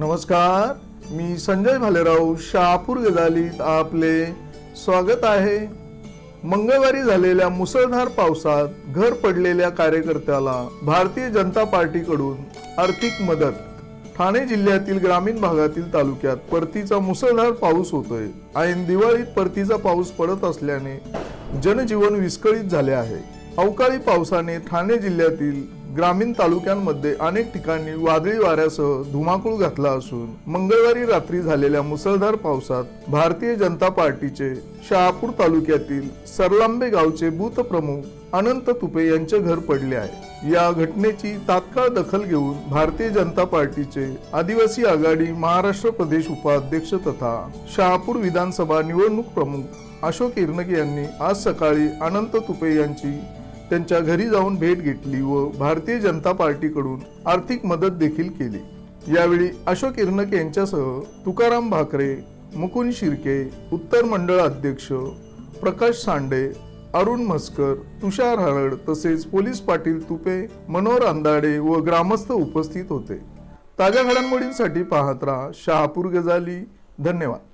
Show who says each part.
Speaker 1: नमस्कार मी संजय भालेराव शहापूर गजालीत आपले स्वागत आहे. मंगळवारी झालेल्या मुसळधार पावसात घर पडलेल्या कार्यकर्त्याला भारतीय जनता पार्टीकडून आर्थिक मदत. ठाणे जिल्ह्यातील ग्रामीण भागातील तालुक्यात परतीचा मुसळधार पाऊस होतोय. ऐन दिवाळीत परतीचा पाऊस पडत असल्याने जनजीवन विस्कळीत झाले आहे. अवकाळी पावसाने ठाणे जिल्ह्यातील ग्रामीण तालुक्यांमध्ये अनेक ठिकाणी वादळी वाऱ्यासह धुमाकूळ घातला असून मंगळवारी रात्री झालेल्या मुसळधार पावसात भारतीय जनता पार्टीचे शहापूर तालुक्यातील सरलांबे गावचे बूथ प्रमुख अनंत तुपे यांचे घर पडले आहे. या घटनेची तात्काळ दखल घेऊन भारतीय जनता पार्टीचे आदिवासी आघाडी महाराष्ट्र प्रदेश उपाध्यक्ष तथा शहापूर विधानसभा निवडणूक प्रमुख अशोक इर्नके यांनी आज सकाळी अनंत तुपे यांची त्यांच्या घरी जाऊन भेट घेतली व भारतीय जनता पार्टीकडून आर्थिक मदत देखील केली. यावेळी अशोक इर्नके यांच्यासह तुकाराम भाकरे मुकुंद शिर्के उत्तर मंडळ अध्यक्ष प्रकाश सांडे अरुण म्हस्कर तुषार हरड तसेच पोलीस पाटील तुपे मनोहर अंदाडे व ग्रामस्थ उपस्थित होते. ताज्या घडामोडींसाठी पाहत राहा शहापूर गजाली. धन्यवाद.